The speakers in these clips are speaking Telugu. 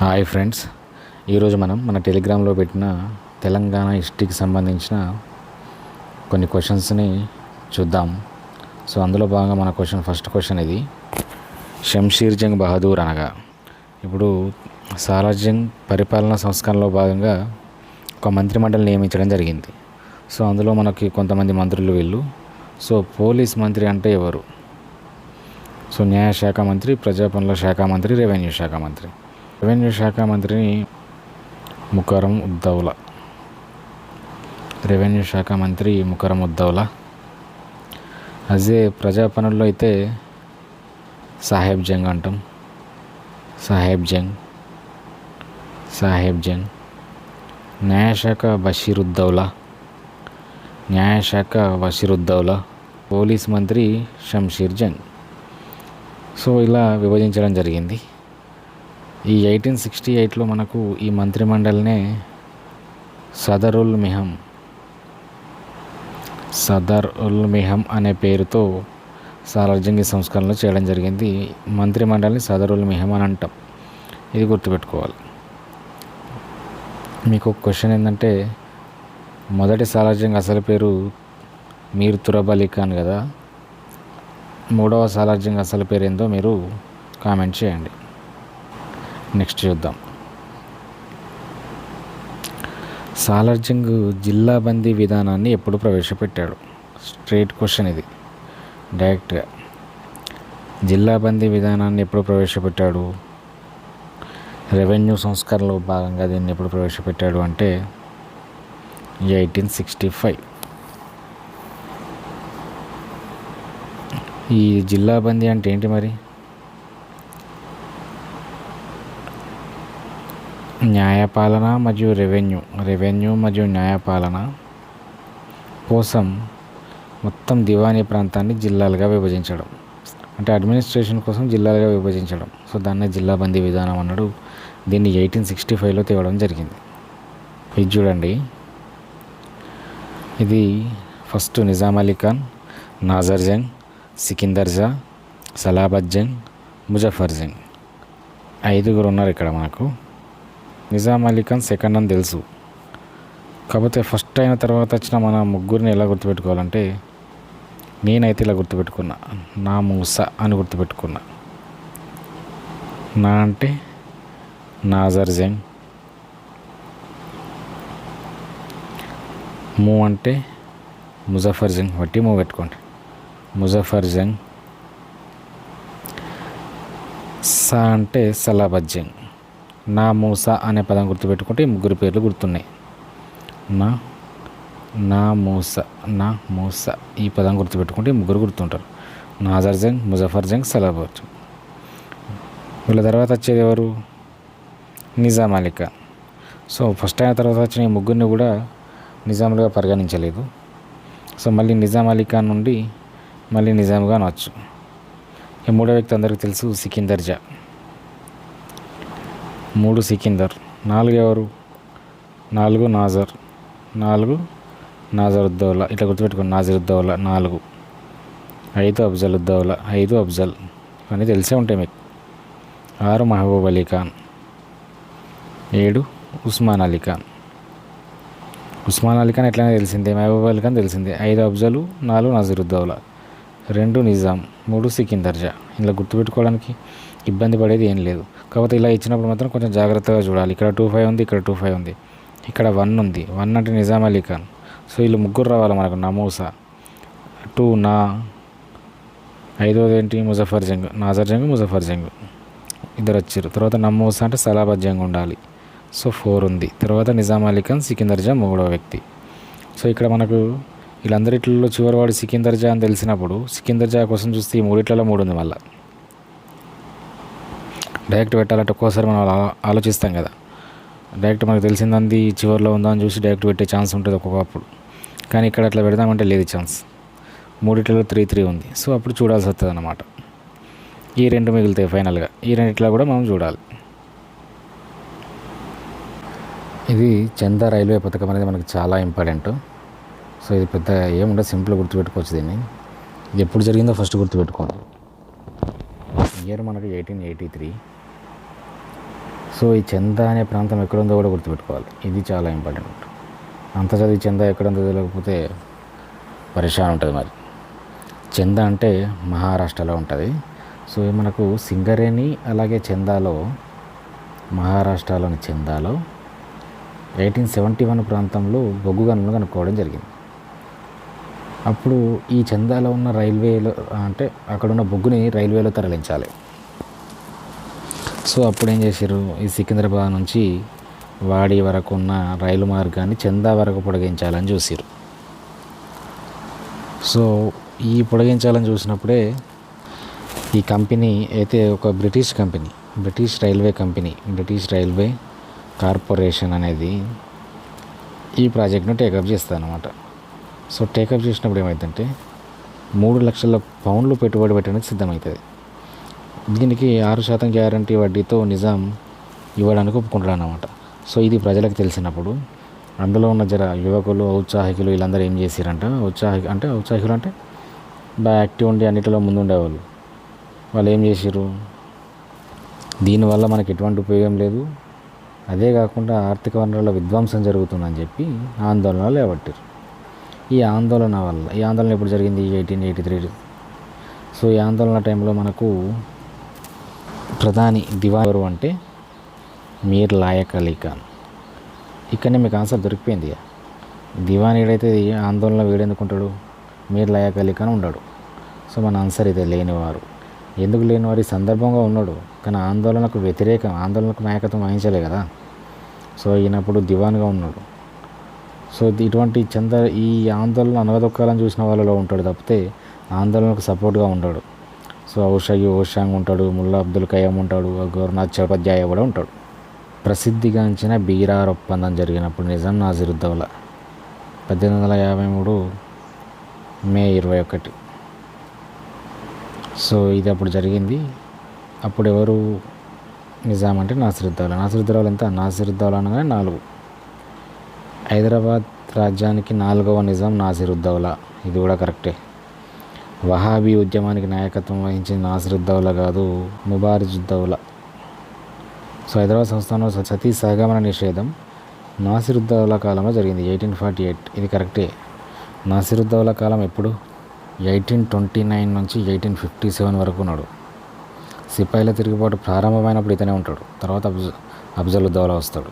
Hi friends. ఈరోజు మనం మన టెలిగ్రామ్లో పెట్టిన తెలంగాణ హిస్టరీకి సంబంధించిన కొన్ని క్వశ్చన్స్ని చూద్దాం. సో అందులో భాగంగా మన క్వశ్చన్ ఫస్ట్ క్వశ్చన్ ఇది. షంషీర్ జంగ్ బహదూర్ అనగా. ఇప్పుడు సాలార్జంగ్ పరిపాలనా సంస్కరణలో భాగంగా ఒక మంత్రిమండలి నియమించడం జరిగింది. సో అందులో మనకి కొంతమంది మంత్రులు వీళ్ళు. సో పోలీస్ మంత్రి అంటే ఎవరు? సో న్యాయశాఖ మంత్రి ప్రజా పనుల శాఖ మంత్రి రెవెన్యూ శాఖ మంత్రి. రెవెన్యూ శాఖ మంత్రిని ముకరం ఉద్దౌలా. రెవెన్యూ శాఖ మంత్రి ముకరం ఉద్దౌలా. అదే ప్రజా పనుల్లో అయితే సాహెబ్ జంగ్ అంటాం. సాహెబ్ జంగ్. సాహెబ్ జంగ్. న్యాయశాఖ బషీరుద్దౌలా న్యాయశాఖ బషీరుద్దౌలా పోలీస్ మంత్రి షంషీర్ జంగ్. సో ఇలా విభజించడం జరిగింది. ఈ ఎయిటీన్ సిక్స్టీ ఎయిట్లో మనకు ఈ మంత్రిమండలినే సదరుల్ మిహం సదర్ ఉల్ మిహం అనే పేరుతో సాలార్జంగి సంస్కరణలు చేయడం జరిగింది. మంత్రిమండలిని సదరుల్ మిహం అని అంటాం. ఇది గుర్తుపెట్టుకోవాలి. మీకు ఒక క్వశ్చన్ ఏంటంటే మొదటి సాలార్జంగ్ అసలు పేరు మీర్ తురబలి ఖాన్ కదా? మూడవ సాలార్జంగ్ అసలు పేరు ఏందో మీరు కామెంట్ చేయండి. నెక్స్ట్ చూద్దాం. సాలార్జంగ్ జిల్లా బందీ విధానాన్ని ఎప్పుడు ప్రవేశపెట్టాడు? స్ట్రేట్ క్వశ్చన్ ఇది. డైరెక్ట్గా జిల్లా బందీ విధానాన్ని ఎప్పుడు ప్రవేశపెట్టాడు? రెవెన్యూ సంస్కరణలో భాగంగా దీన్ని ఎప్పుడు ప్రవేశపెట్టాడు అంటే ఎయిటీన్ సిక్స్టీ ఫైవ్. ఈ జిల్లా బందీ అంటే ఏంటి మరి? న్యాయపాలన మరియు రెవెన్యూ రెవెన్యూ మరియు న్యాయపాలన కోసం మొత్తం దివానీ ప్రాంతాన్ని జిల్లాలుగా విభజించడం అంటే అడ్మినిస్ట్రేషన్ కోసం జిల్లాలుగా విభజించడం. సో దాన్నే జిల్లా బందీ విధానం అన్నాడు. దీన్ని ఎయిటీన్ సిక్స్టీ ఫైవ్లో తేవడం జరిగింది. ఇది చూడండి. ఇది ఫస్ట్ నిజాం అలీ ఖాన్ నాజర్ జంగ్ సికిందర్ జా సలాబత్ జంగ్ ముజఫర్ జంగ్. ఐదుగురు ఉన్నారు ఇక్కడ మనకు. నిజాం అలీ ఖాన్ సెకండ్ అని తెలుసు. కాకపోతే ఫస్ట్ అయిన తర్వాత వచ్చిన మన ముగ్గురిని ఎలా గుర్తుపెట్టుకోవాలంటే నేనైతే ఇలా గుర్తుపెట్టుకున్నా. నా మూస అని గుర్తుపెట్టుకున్నా. నా అంటే నాజర్ జంగ్ మూ అంటే ముజఫర్ జంగ్ బట్టి మూ పెట్టుకోండి. ముజఫర్ జంగ్ సా అంటే సలాబత్ జంగ్ నా మూసా అనే పదం గుర్తుపెట్టుకుంటే ఈ ముగ్గురు పేర్లు గుర్తున్నాయి. నా నా మూస నా మూస ఈ పదం గుర్తుపెట్టుకుంటే ఈ ముగ్గురు గుర్తుంటారు. నాజర్ జంగ్ ముజఫర్ జంగ్ సలాబత్ వీళ్ళ తర్వాత వచ్చేది ఎవరు? నిజాం అలీ సో ఫస్ట్ అయిన తర్వాత వచ్చిన ఈ ముగ్గురిని కూడా నిజాములుగా పరిగణించలేదు. సో మళ్ళీ నిజాం అలీ నుండి మళ్ళీ నిజాంగా అనవచ్చు ఈ మూడో వ్యక్తి అందరికీ తెలుసు సికిందర్ జా. మూడు సికిందర్ నాలుగు ఎవరు? నాలుగు నాజర్ నాలుగు నాజర్ ఉద్దౌలా ఇట్లా గుర్తుపెట్టుకోండి నాజరుద్దౌలా నాలుగు. ఐదు అఫ్జల్ ఉద్దౌలా ఐదు అఫ్జల్. అని తెలిసే ఉంటాయి మీకు. ఆరు మహబూబ్ అలీ ఖాన్. ఏడు ఉస్మాన్ అలీ ఖాన్. ఉస్మాన్ అలీ ఖాన్ ఎట్లనే తెలిసిందే మహబూబ్ అలీ ఖాన్ తెలిసిందే. ఐదు అఫ్జలు నాలుగు నజరుద్దౌలా. రెండు నిజాం మూడు సికిందర్జా ఇలా గుర్తుపెట్టుకోవడానికి ఇబ్బంది పడేది ఏం లేదు. కాకపోతే ఇలా ఇచ్చినప్పుడు మాత్రం కొంచెం జాగ్రత్తగా చూడాలి. ఇక్కడ టూ ఫైవ్ ఉంది ఇక్కడ టూ ఫైవ్ ఉంది. ఇక్కడ వన్ ఉంది. వన్ అంటే నిజాం అలీ ఖాన్. సో వీళ్ళు ముగ్గురు రావాలి మనకు నమోసా. టూ నా. ఐదోది ఏంటి? ముజఫర్ జంగ్. నాజర్ జంగ్ ముజఫర్ జంగ్. ఇద్దరు వచ్చారు. తర్వాత నమోసా అంటే సలాబత్ జంగ్ ఉండాలి. సో ఫోర్ ఉంది. తర్వాత నిజాం అలీ ఖాన్ సికిందర్ జా మూడో వ్యక్తి. సో ఇక్కడ మనకు వీళ్ళందరిట్లో చివరివాడు సికిందర్ జా అని తెలిసినప్పుడు సికిందర్ జా కోసం చూస్తే ఈ మూడిట్లలో మూడు ఉంది మళ్ళీ. డైరెక్ట్ పెట్టాలంటే ఒక్కోసారి మనం అలా ఆలోచిస్తాం కదా. డైరెక్ట్ మనకు తెలిసిందంది చివరిలో ఉందా అని చూసి డైరెక్ట్ పెట్టే ఛాన్స్ ఉంటుంది ఒక్కొక్కప్పుడు. కానీ ఇక్కడ అట్లా పెడదామంటే లేదు ఛాన్స్. మూడిట్లలో త్రీ త్రీ ఉంది. సో అప్పుడు చూడాల్సి వస్తుంది అన్నమాట. ఈ రెండు మిగులుతాయి ఫైనల్గా. ఈ రెండిట్లో కూడా మనం చూడాలి. ఇది చందా రైల్వే పథకం అనేది మనకు చాలా ఇంపార్టెంట్. సో ఇది పెద్ద ఏముండదు సింపుల్ గుర్తుపెట్టుకోవచ్చు దీన్ని. ఇది ఎప్పుడు జరిగిందో ఫస్ట్ గుర్తుపెట్టుకోండి ఇయర్ మనకి ఎయిటీన్ ఎయిటీ త్రీ. సో ఈ చందా అనే ప్రాంతం ఎక్కడుందో కూడా గుర్తుపెట్టుకోవాలి. ఇది చాలా ఇంపార్టెంట్ అంత చదివి చందా ఎక్కడుందో తెలియకపోతే పరిశాన్ ఉంటుంది మరి. చందా అంటే మహారాష్ట్రలో ఉంటుంది. సో మనకు సింగరేణి అలాగే చందాలో మహారాష్ట్రలోని చందాలో ఎయిటీన్ సెవెంటీ వన్ ప్రాంతంలో బొగ్గు గనులను కనుక్కోవడం జరిగింది. అప్పుడు ఈ చందాలో ఉన్న రైల్వేలో అంటే అక్కడ ఉన్న బొగ్గుని రైల్వేలో తరలించాలి. సో అప్పుడు ఏం చేశారు? ఈ సికింద్రాబాద్ నుంచి వాడి వరకు ఉన్న రైలు మార్గాన్ని చందా వరకు పొడిగించాలని చూసారు సో ఈ పొడిగించాలని చూసినప్పుడే ఈ కంపెనీ అయితే ఒక British company British railway company British railway corporation అనేది ఈ ప్రాజెక్ట్ను టేకప్ చేస్తుంది అనమాట సో టేకప్ చేసినప్పుడు ఏమైందంటే మూడు లక్షల పౌండ్లు పెట్టుబడి పెట్టడానికి సిద్ధమవుతుంది. దీనికి ఆరు శాతం గ్యారంటీ వడ్డీతో నిజాం ఇవ్వడానికి ఒప్పుకుంటాడు అనమాట సో ఇది ప్రజలకు తెలిసినప్పుడు అందులో ఉన్న జర యువకులు ఔత్సాహికులు వీళ్ళందరూ ఏం చేశారంట ఉత్సాహి అంటే ఔత్సాహికులు అంటే బాగా యాక్టివ్ ఉండి అన్నిటిలో ముందు ఉండేవాళ్ళు వాళ్ళు ఏం చేశారు దీనివల్ల మనకి ఎటువంటి ఉపయోగం లేదు. అదే కాకుండా ఆర్థిక వనరుల విధ్వంసం జరుగుతుందని చెప్పి ఆందోళన లేబట్టారు ఈ ఆందోళన వల్ల ఈ ఆందోళన ఎప్పుడు జరిగింది? Eighteen eighty three. సో ఈ ఆందోళన టైంలో మనకు ప్రధాని దివాన్ ఎవరు అంటే మీర్ లాయక్ అలీ ఖాన్. ఇక్కడనే మీకు ఆన్సర్ దొరికిపోయింది దివాన్ ఏడైతే ఆందోళన వీడెందుకుంటాడు? మీర్ లాయక్ అలీ ఖాన్ ఉండడు. సో మన ఆన్సర్ ఇదే లేనివారు. ఎందుకు లేనివారు? ఈ సందర్భంగా ఉన్నాడు. కానీ ఆందోళనకు వ్యతిరేకం ఆందోళనకు నాయకత్వం వహించలే కదా. సో ఈయనప్పుడు దివాన్గా ఉన్నాడు. సో ఇటువంటి చంద్ర ఈ ఆందోళన అనగదొక్కాలని చూసిన వాళ్ళలో ఉంటాడు తప్పితే ఆందోళనకు సపోర్ట్గా ఉంటాడు సో ఔషగి ఓషాంగ్ ఉంటాడు ముల్లా అబ్దుల్ కయ్యం ఉంటాడు గౌరనాథ్ చోపాధ్యాయ కూడా ఉంటాడు. ప్రసిద్ధిగాంచిన బీరార్ ఒప్పందం జరిగినప్పుడు నిజాం నాజిరుద్దౌలా పద్దెనిమిది వందల యాభై మూడు మే ఇరవై ఒకటి. సో ఇది అప్పుడు జరిగింది. అప్పుడు ఎవరు నిజాం అంటే నాసిరుద్దౌలా నాసిరుద్దౌలా ఎంత? నాసిరుద్దౌలా అనగానే నాలుగు. హైదరాబాద్ రాజ్యానికి నాలుగవ నిజాం నాసిరుద్దౌలా ఇది కూడా కరెక్టే. వహాబీ ఉద్యమానికి నాయకత్వం వహించిన నాసిరుద్దౌలా కాదు ముబారిజుద్దౌలా సో హైదరాబాద్ సంస్థానంలో సతీ సహగమన నిషేధం నాసిరుద్దౌలా కాలంలో జరిగింది ఎయిటీన్ ఫార్టీ ఎయిట్. ఇది కరెక్టే. నాసిరుద్దౌలా కాలం ఎప్పుడు? ఎయిటీన్ ట్వంటీ నైన్ నుంచి ఎయిటీన్ ఫిఫ్టీ సెవెన్ వరకు ఉన్నాడు. సిపాయిల తిరుగుబాటు ప్రారంభమైనప్పుడు ఇతనే ఉంటాడు. తర్వాత అబ్జ అఫ్జలుద్దౌలా వస్తాడు.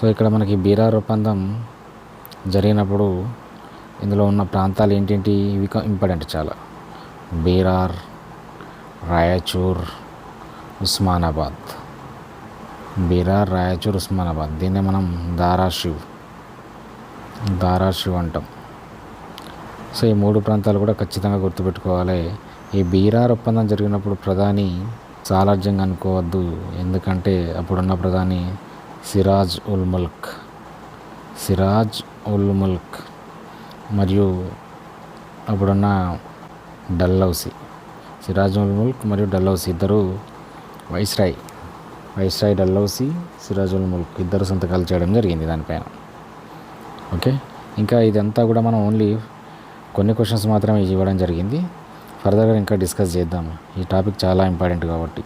సో ఇక్కడ మనకి బీరార్ ఒప్పందం జరిగినప్పుడు ఇందులో ఉన్న ప్రాంతాలు ఏంటేంటి? ఇవి ఇంపార్టెంట్ చాలా. బీరార్ రాయచూర్ ఉస్మానాబాద్. బీరార్ రాయచూర్ ఉస్మానాబాద్. దీన్నే మనం దారాషివ్ దారాషివ్ అంటాం. సో ఈ మూడు ప్రాంతాలు కూడా ఖచ్చితంగా గుర్తుపెట్టుకోవాలి. ఈ బీరార్ ఒప్పందం జరిగినప్పుడు ప్రధాని సాలార్జంగ్ అనుకోవద్దు. ఎందుకంటే అప్పుడున్న ప్రధాని సిరాజ్ ఉల్ ముల్క్. సిరాజ్ ఉల్ ముల్క్. మరియు అప్పుడున్న డల్లౌసి సిరాజ్ ఉల్ ముల్క్ మరియు డల్లౌసి ఇద్దరు viceroy viceroy Dalhousie Siraj Mulk ఇద్దరు సంతకాలు చేయడం జరిగింది దానిపైన. ఓకే? ఇంకా ఇదంతా కూడా మనం ఓన్లీ కొన్ని క్వశ్చన్స్ మాత్రమే ఇవ్వడం జరిగింది. ఫర్దర్గా ఇంకా డిస్కస్ చేద్దాం. ఈ టాపిక్ చాలా ఇంపార్టెంట్ కాబట్టి.